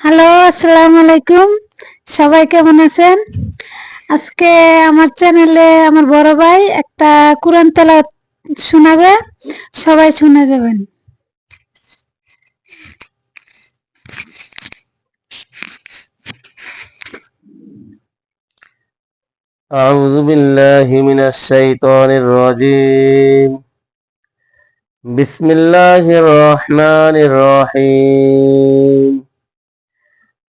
hello আসসালামু আলাইকুম সবাই কেমন আছেন আজকে আমার চ্যানেলে আমার বড় ভাই একটা কোরআন তেলাওয়াত শোনাবে সবাই শুনে যাবেন أعوذ بالله من الشيطان الرجيم بسم الله الرحمن الرحيم